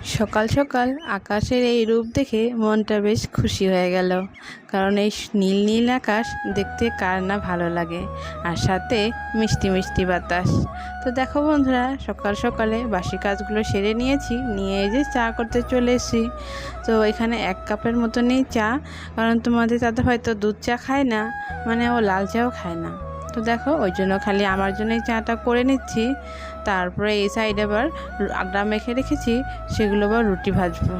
সকাল সকাল আকাশের এই রূপ দেখে মনটা বেশ খুশি হয়ে গেল। কারণ এই নীল নীল আকাশ দেখতে কার না ভালো লাগে। আর সাথে মিষ্টি মিষ্টি বাতাস। তো দেখো বন্ধুরা, সকাল সকালে বাসি কাজগুলো সেরে নিয়েছি, নিয়ে যে চা করতে চলে এসেছি। তো এখানে এক কাপের মতনই চা, কারণ তোমাদের তাদের হয়তো দুধ চা খায় না মানে ও লাল চাও খায় না। তো দেখো, ওই জন্য খালি আমার জন্যই চাটা করে নিচ্ছি। তারপরে এই সাইডে আবার আড্ডা মেখে রেখেছি, সেগুলো আবার রুটি ভাজবো।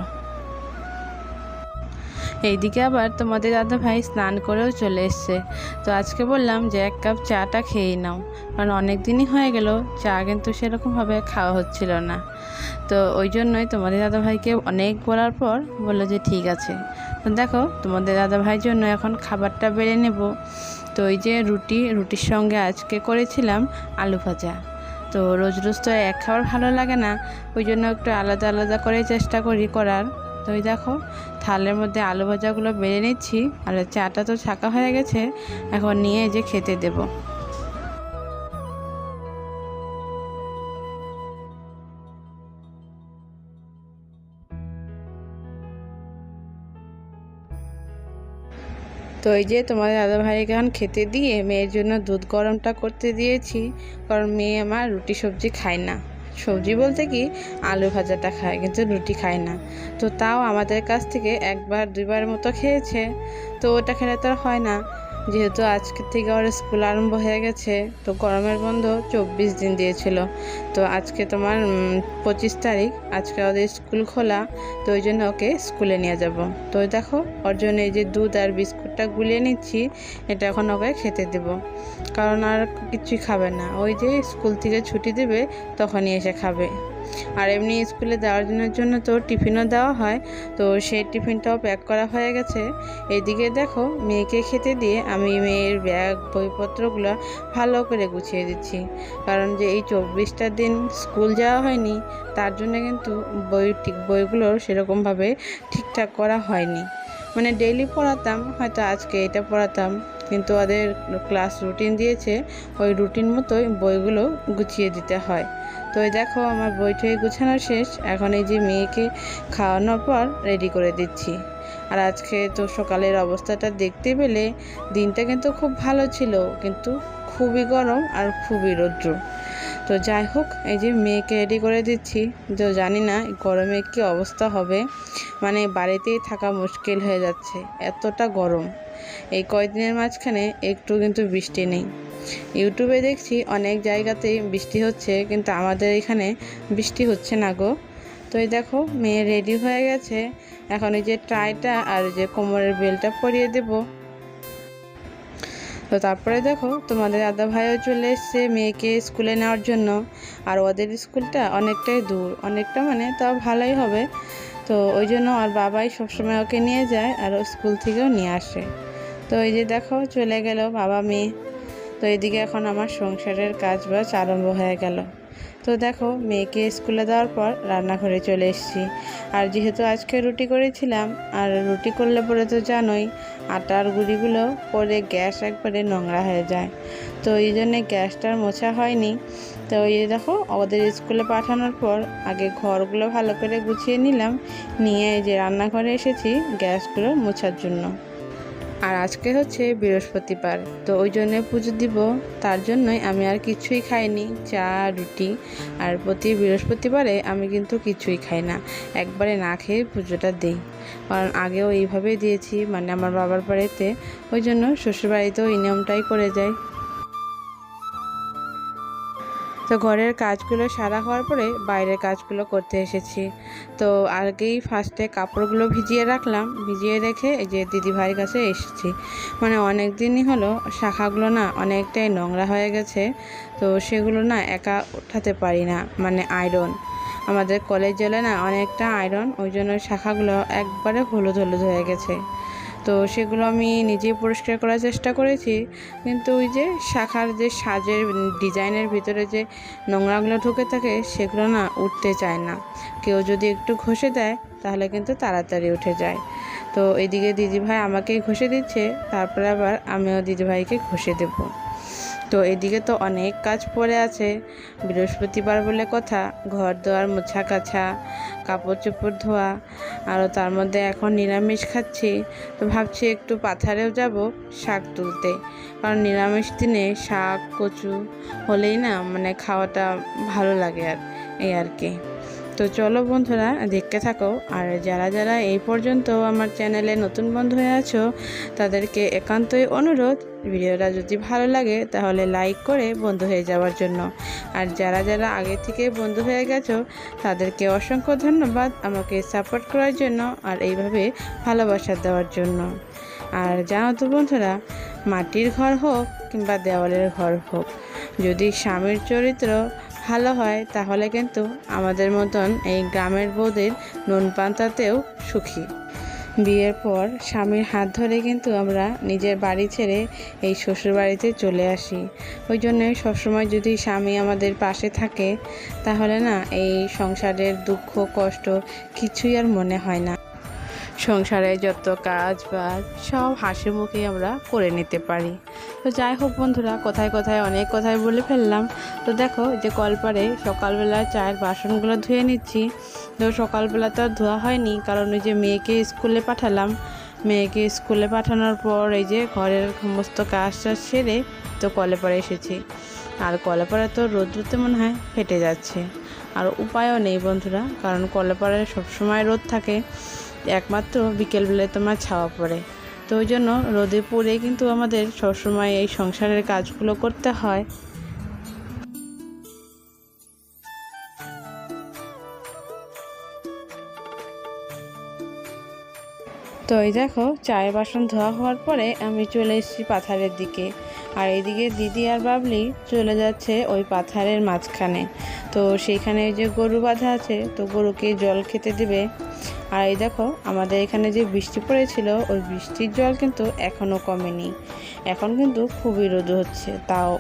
এইদিকে আবার তোমাদের দাদা ভাই স্নান করেও চলে এসছে। তো আজকে বললাম যে এক কাপ চাটা খেয়েই নাও, কারণ অনেক দিনই হয়ে গেল, চা কিন্তু সেরকমভাবে খাওয়া হচ্ছিল না। তো ওই জন্যই তোমাদের দাদা ভাইকে অনেক বলার পর বলল যে ঠিক আছে। তো দেখো, তোমাদের দাদা ভাইয়ের জন্য এখন খাবারটা বেড়ে নেব। তো ওই যে রুটি, রুটির সঙ্গে আজকে করেছিলাম আলু ভাজা। তো রোজ রোজ তো এক খাবার ভালো লাগে না, ওই জন্য একটু আলাদা আলাদা করে চেষ্টা করি করার। তো ওই দেখো, থালের মধ্যে আলু ভাজাগুলো বেড়ে নিচ্ছি, আর চাটা তো ছাকা হয়ে গেছে, এখন নিয়ে যে খেতে দেবো। তো এই যে তোমাদের দাদা ভাই এখন খেতে দিয়ে মেয়ের জন্য দুধ গরমটা করতে দিয়েছি, কারণ মেয়ে আমার রুটি সবজি খায় না। সবজি বলতে কি? আলু ভাজাটা খায়, কিন্তু রুটি খায় না। তো তাও আমাদের কাছ থেকে একবার, দুইবার মতো খেয়েছে। তো ওটা খেলে তো হয় না। যেহেতু আজকের থেকে ওর স্কুল আরম্ভ হয়ে গেছে, তো গরমের বন্ধ চব্বিশ দিন দিয়েছিল। তো আজকে তোমার পঁচিশ তারিখ, আজকে ওদের স্কুল খোলা, তো ওই জন্য ওকে স্কুলে নিয়ে যাব। তো দেখো, ওর জন্য এই যে দুধ আর বিস্কুটটা গুলিয়ে নিচ্ছি, এটা এখন ওকে খেতে দেব। কারণ আর কিছুই খাবে না। ওই যে স্কুল থেকে ছুটি দেবে, তখনই এসে খাবে। আর এমনি স্কুলে দেওয়ার জন্য জন্য তো টিফিনও দেওয়া হয়। তো সেই টিফিনটাও প্যাক করা হয়ে গেছে। এদিকে দেখো, মেয়েকে খেতে দিয়ে আমি মেয়ের ব্যাগ, বইপত্রগুলো ভালো করে গুছিয়ে দিচ্ছি। কারণ যে এই চব্বিশটা দিন স্কুল যাওয়া হয়নি, তার জন্য কিন্তু বই ঠিক বইগুলোর সেরকমভাবে ঠিকঠাক করা হয়নি। মানে ডেইলি পড়াতাম, হয়তো আজকে এটা পড়াতাম। কিন্তু ওদের ক্লাস রুটিন দিয়েছে, ওই রুটিন মতোই বইগুলো গুছিয়ে দিতে হয়। তো দেখো আমার বইটই গুছানো শেষ, এখন এই যে মেয়েকে খাওয়ানোর পর রেডি করে দিচ্ছি। আর আজকে তো সকালের অবস্থাটা দেখতে পেলে দিনটা কিন্তু খুব ভালো ছিল, কিন্তু খুবই গরম আর খুবই রৌদ্র। তো যাই হোক, এই যে মেয়েকে রেডি করে দিচ্ছি, তো জানি না গরমে কী অবস্থা হবে। মানে বাড়িতেই থাকা মুশকিল হয়ে যাচ্ছে, এতটা গরম। এই কয়দিনের মাঝখানে একটু কিন্তু বৃষ্টি নেই। ইউটিউবে দেখছি অনেক জায়গাতেই বৃষ্টি হচ্ছে, কিন্তু আমাদের এখানে বৃষ্টি হচ্ছে না গো। তো এই দেখো, মেয়ে রেডি হয়ে গেছে। এখন ওই যে ট্রাইটা আর যে কোমরের বেলটা পরিয়ে দেব। তো তারপরে দেখো, তোমাদের দাদা ভাইও চলে এসছে মেয়েকে স্কুলে নেওয়ার জন্য। আর ওদের স্কুলটা অনেকটাই দূর, অনেকটা মানে তাও ভালোই হবে। তো ওই জন্য আর বাবাই সবসময় ওকে নিয়ে যায় আর স্কুল থেকেও নিয়ে আসে। তো এই যে দেখো, চলে গেল বাবা, মেয়ে। তো এদিকে এখন আমার সংসারের কাজ বাজ আরম্ভ হয়ে গেল। তো দেখো, মেয়েকে স্কুলে দেওয়ার পর রান্নাঘরে চলে এসেছি। আর যেহেতু আজকে রুটি করেছিলাম, আর রুটি করলে পরে তো জানোই, আটার গুঁড়িগুলো পরে গ্যাস একবারে নোংরা হয়ে যায়। তো এই জন্যে গ্যাসটার মোছা হয়নি। তো এই দেখো, ওদের স্কুলে পাঠানোর পর আগে ঘরগুলো ভালো করে গুছিয়ে নিলাম। নিয়ে এই যে রান্নাঘরে এসেছি গ্যাসগুলো মোছার জন্য। আর আজকে হচ্ছে বৃহস্পতিবার। তো ওই জন্য পুজো দিব, তার জন্যই আমি আর কিছুই খাইনি, চা, রুটি। আর প্রতি বৃহস্পতিবারে আমি কিন্তু কিছুই খাই না, একবারে না খেয়ে পুজোটা দিই। কারণ আগেও এইভাবেই দিয়েছি মানে আমার বাবার বাড়িতে। ওই জন্য শ্বশুরবাড়িতেও এই নিয়মটাই করে যাই। তো ঘরের কাজগুলো সারা হওয়ার পরে বাইরের কাজগুলো করতে এসেছি। তো আগেই ফার্স্টে কাপড়গুলো ভিজিয়ে রাখলাম। ভিজিয়ে রেখে এই যে দিদি ভাইয়ের কাছে এসেছি। মানে অনেক দিনই হলো, শাখাগুলো না অনেকটাই নোংরা হয়ে গেছে। তো সেগুলো না একা উঠাতে পারি না মানে আয়রন আমাদের কলেজ জলে না অনেকটা আয়রন ওই জন্য শাখাগুলো একবারে হলুদ হলুদ হয়ে গেছে। তো সেগুলো আমি নিজেই পরিষ্কার করার চেষ্টা করেছি। কিন্তু ওই যে শাখার যে সাজের ডিজাইনের ভিতরে যে নোংরাগুলো ঢুকে থাকে, সেগুলো না উঠতে চায় না। কেউ যদি একটু ঘষে দেয়, তাহলে কিন্তু তাড়াতাড়ি উঠে যায়। তো এদিকে দিদিভাই আমাকেই ঘষে দিচ্ছে, তারপরে আবার আমিও দিদিভাইকে ঘষে দেবো। তো এদিকে তো অনেক কাজ পড়ে আছে। বৃহস্পতিবার বলে কথা, ঘর দোয়ার মোছা কাছা কাপড় চোপড় ধোয়া আরও তার মধ্যে এখন নিরামিষ খাচ্ছি। তো ভাবছি একটু পাথারেও যাব শাক তুলতে। কারণ নিরামিষ দিনে শাক, কচু হলেই না মানে খাওয়াটা ভালো লাগে আর এই আর কি। তো চলো বন্ধুরা, দেখতে থাকো। আর যারা যারা এই পর্যন্ত আমার চ্যানেলে নতুন বন্ধু হয়ে আছো, তাদেরকে একান্তই অনুরোধ, ভিডিওটা যদি ভালো লাগে তাহলে লাইক করে বন্ধু হয়ে যাওয়ার জন্য। আর যারা যারা আগে থেকে বন্ধু হয়ে গেছো, তাদেরকে অসংখ্য ধন্যবাদ আমাকে সাপোর্ট করার জন্য আর এইভাবে ভালোবাসা দেওয়ার জন্য। আর জানো তো বন্ধুরা, মাটির ঘর হোক কিংবা দেওয়ালের ঘর হোক, যদি স্বামীর চরিত্র ভালো হয়, তাহলে কিন্তু আমাদের মতন এই গ্রামের বৌদের নুন পান্তাতেও সুখী। বিয়ের পর স্বামীর হাত ধরে কিন্তু আমরা নিজের বাড়ি ছেড়ে এই শ্বশুর বাড়িতে চলে আসি। ওই জন্য সবসময় যদি স্বামী আমাদের পাশে থাকে, তাহলে না এই সংসারের দুঃখ, কষ্ট কিছুই আর মনে হয় না। সংসারে যত কাজ বাজ, সব হাসি মুখে আমরা করে নিতে পারি। তো যাই হোক বন্ধুরা, কোথায় কোথায় অনেক কথাই বলে ফেললাম। তো দেখো যে কলপারে সকালবেলা চায়ের বাসনগুলো ধুয়ে নিচ্ছি। তো সকালবেলা তো আর ধোয়া হয়নি, কারণ ওই যে মেয়েকে স্কুলে পাঠালাম। মেয়েকে স্কুলে পাঠানোর পর এই যে ঘরের সমস্ত কাজ টাজ সেরে তো কলে পাড়ে এসেছি। আর কলে পাড়ে তো রোদ্রুতে মনে হয় ফেটে যাচ্ছে। আর উপায়ও নেই বন্ধুরা, কারণ কলে পাড়ে সবসময় রোদ থাকে। একমাত্র বিকেলবেলায় তোমার ছাওয়া পড়ে। তো ওই জন্য রোদে পড়ে কিন্তু আমাদের সবসময় এই সংসারের কাজগুলো করতে হয়। তো এই দেখো, চায়ের বাসন ধোয়া হওয়ার পরে আমি চলে এসেছি পাথারের দিকে। আর এইদিকে দিদি আর বাবলি চলে যাচ্ছে ওই পাথারের মাঝখানে। তো সেইখানে যে গরু বাঁধা আছে, তো গরুকে জল খেতে দেবে। আর এই দেখো, আমাদের এখানে যে বৃষ্টি পড়েছিল, ওই বৃষ্টির জল কিন্তু এখনও কমেনি। এখন কিন্তু খুবই রোদ হচ্ছে, তাও।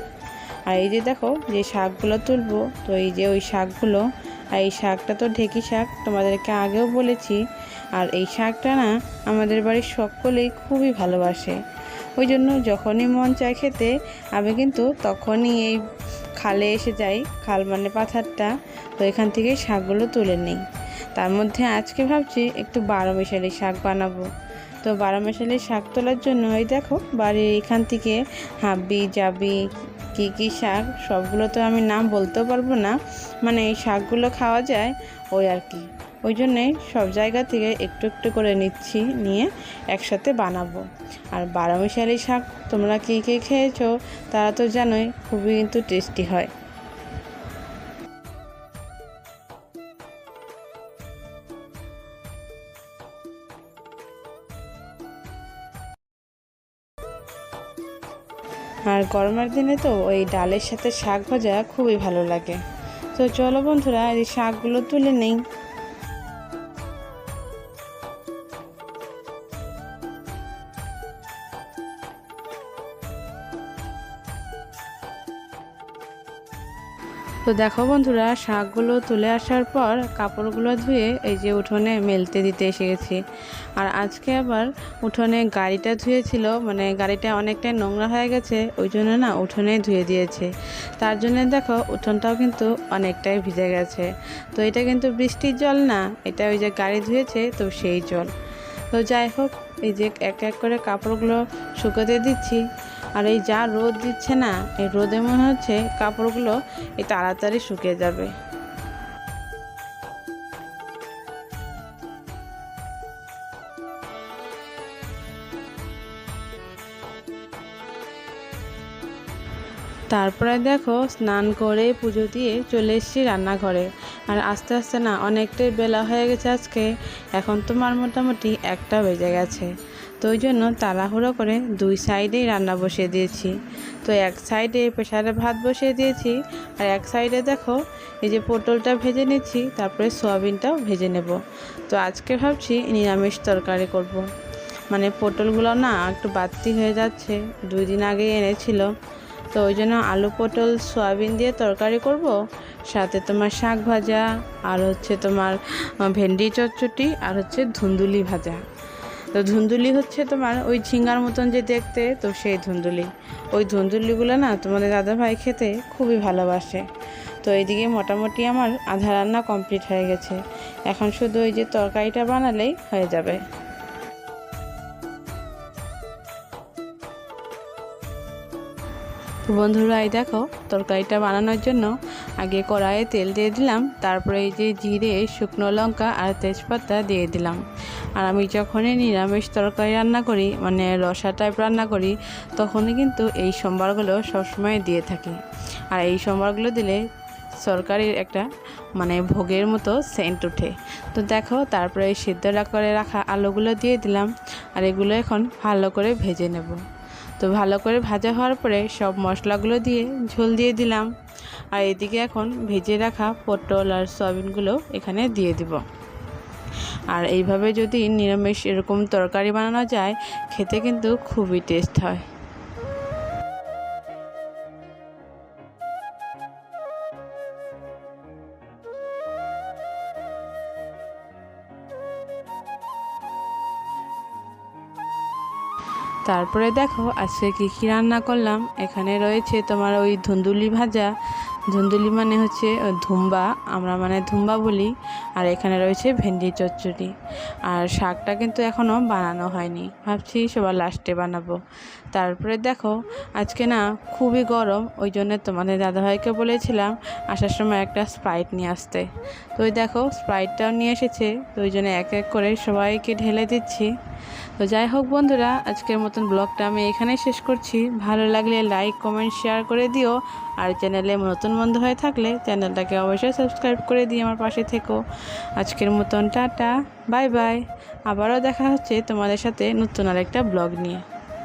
আর এই যে দেখো, যে শাকগুলো তুলবো, তো এই যে ওই শাকগুলো, আর এই শাকটা তো ঢেকি শাক, তোমাদেরকে আগেও বলেছি। আর এই শাকটা না, আমাদের বাড়ির সকলেই খুবই ভালোবাসে। ওই জন্য যখনই মন চায় খেতে, আমি কিন্তু তখনই এই খালে এসে যাই, খাল মানে পাথারটা, তো এখান থেকে শাকগুলো তুলে নিই। তার মধ্যে আজকে ভাবছি একটু বারো মেশালি শাক বানাবো। তো বারো মেশালি শাক তোলার জন্য ওই দেখো বাড়ির এখান থেকে হাবি, জাবি, কী কী শাক, সবগুলো তো আমি নাম বলতেও পারব না। মানে এই শাকগুলো খাওয়া যায় ওই আর কি। ওই জন্যে সব জায়গা থেকে একটু একটু করে নিচ্ছি, নিয়ে একসাথে বানাবো। আর বারো বারোমিশালি শাক তোমরা কী কী খেয়েছো তারা তো জানোই, খুবই কিন্তু টেস্টি হয়। আর গরমের দিনে তো ওই ডালের সাথে শাক ভাজা খুবই ভালো লাগে। তো চলো বন্ধুরা, এই শাকগুলো তুলে নেই। তো দেখো বন্ধুরা, শাকগুলো তুলে আসার পর কাপড়গুলো ধুয়ে এই যে উঠোনে মেলতে দিতে এসে গেছি। আর আজকে আবার উঠোনে গাড়িটা ধুয়েছিল মানে গাড়িটা অনেকটাই নোংরা হয়ে গেছে, ওই জন্য না উঠোনে ধুয়ে দিয়েছে। তার জন্য দেখো উঠোনটাও কিন্তু অনেকটাই ভিজে গেছে। তো এটা কিন্তু বৃষ্টির জল না, এটা ওই যে গাড়ি ধুয়েছে, তো সেই জল। তো যাই হোক, এই যে এক এক করে কাপড়গুলো শুকোতে দিচ্ছি। আর এই যা রোদ দিচ্ছে না, এই রোদে মনে হচ্ছে কাপড়গুলো এই তাড়াতাড়ি শুকিয়ে যাবে। তারপরে দেখো স্নান করে পুজো দিয়ে চলে এসেছি রান্নাঘরে। আর আস্তে আস্তে না অনেকটাই বেলা হয়ে গেছে আজকে। এখন তোমার মোটামুটি একটা বেজে গেছে। তো ওই জন্য তাড়াহুড়ো করে দুই সাইডেই রান্না বসিয়ে দিয়েছি। তো এক সাইডে প্রেশারে ভাত বসিয়ে দিয়েছি আর এক সাইডে দেখো এই যে পটলটা ভেজে নিচ্ছি, তারপরে সোয়াবিনটাও ভেজে নেব। তো আজকে ভাবছি নিরামিষ তরকারি করব। মানে পটলগুলো না একটু বাড়তি হয়ে যাচ্ছে, দুই দিন আগে এনেছিল। তো ওই জন্য আলু পটল, সয়াবিন দিয়ে তরকারি করব, সাথে তোমার শাক ভাজা, আর হচ্ছে তোমার ভেন্ডি চচ্চটি আর হচ্ছে ধুন্দুলি ভাজা। তো ধুন্দুলি হচ্ছে তোমার ওই ঝিঙ্গার মতন যে দেখতে, তো সেই ধুন্দুলি। ওই ধুন্দুলিগুলো না তোমাদের দাদাভাই খেতে খুবই ভালোবাসে। তো এইদিকে মোটামুটি আমার আধা রান্না কমপ্লিট হয়ে গেছে। এখন শুধু ওই যে তরকারিটা বানালেই হয়ে যাবে। তো বন্ধুরা দেখো, তরকারিটা বানানোর জন্য আগে কড়াইয়ে তেল দিয়ে দিলাম, তারপরে এই যে জিরে, শুকনো লঙ্কা আর তেজপাতা দিয়ে দিলাম। আর আমি যখনই নিরামিষ তরকারি রান্না করি মানে রসা টাইপ রান্না করি, তখনই কিন্তু এই সোমবারগুলো সবসময় দিয়ে থাকি। আর এই সোমবারগুলো দিলে সরকারির একটা মানে ভোগের মতো সেন্ট ওঠে। তো দেখো, তারপরে এই সিদ্ধ করে রাখা আলুগুলো দিয়ে দিলাম, আর এগুলো এখন ভালো করে ভেজে নেব। তো ভালো করে ভাজা হওয়ার পরে সব মশলাগুলো দিয়ে ঝোল দিয়ে দিলাম। আর এদিকে এখন ভেজে রাখা পটল আর সয়াবিনগুলো এখানে দিয়ে দিব। আর এইভাবে যদি নিরামিষ এরকম তরকারি বানানো যায়, খেতে কিন্তু খুবই টেস্ট হয়। তারপরে দেখো আজকে কী কী রান্না করলাম? এখানে রয়েছে তোমার ওই ধুন্দুলি ভাজা ধুন্দুলি মানে হচ্ছে ধুম্বা। আমরা মানে ধুম্বা বলি, আর এখানে রয়েছে ভেন্ডি চচ্চড়ি। আর শাকটা কিন্তু এখনও বানানো হয়নি। ভাবছি সবার লাস্টে বানাবো। তারপরে দেখো, আজকে না খুবই গরম, ওই জন্য তোমাদের দাদাভাইকে বলেছিলাম আসার সময় একটা স্প্রাইট নিয়ে আসতে। তো ওই দেখো, স্প্রাইটটাও নিয়ে এসেছে, তো ওই জন্য এক এক করে সবাইকে ঢেলে দিচ্ছি। তো যাই হোক বন্ধুরা, আজকের মতন ব্লগটা আমি এখানেই শেষ করছি। ভালো লাগলে লাইক, কমেন্ট, শেয়ার করে দিও। আর চ্যানেলে নতুন বন্ধু হয়ে থাকলে চ্যানেলটাকে অবশ্যই সাবস্ক্রাইব করে দিয়ে আমার পাশে থেকো। আজকের মতন টাটা, বাই বাই। আবারও দেখা হচ্ছে তোমাদের সাথে নতুন আরেকটা ব্লগ নিয়ে।